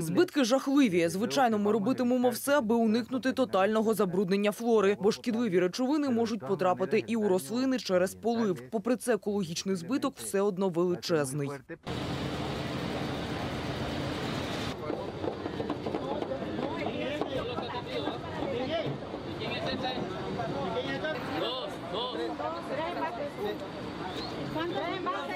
Збитки жахливі. Звичайно, ми робитимемо все, аби уникнути тотального забруднення флори, бо шкідливі речовини можуть потрапити і у рослини через полив. Попри це, екологічний збиток все одно величезний. ¿Los vacíos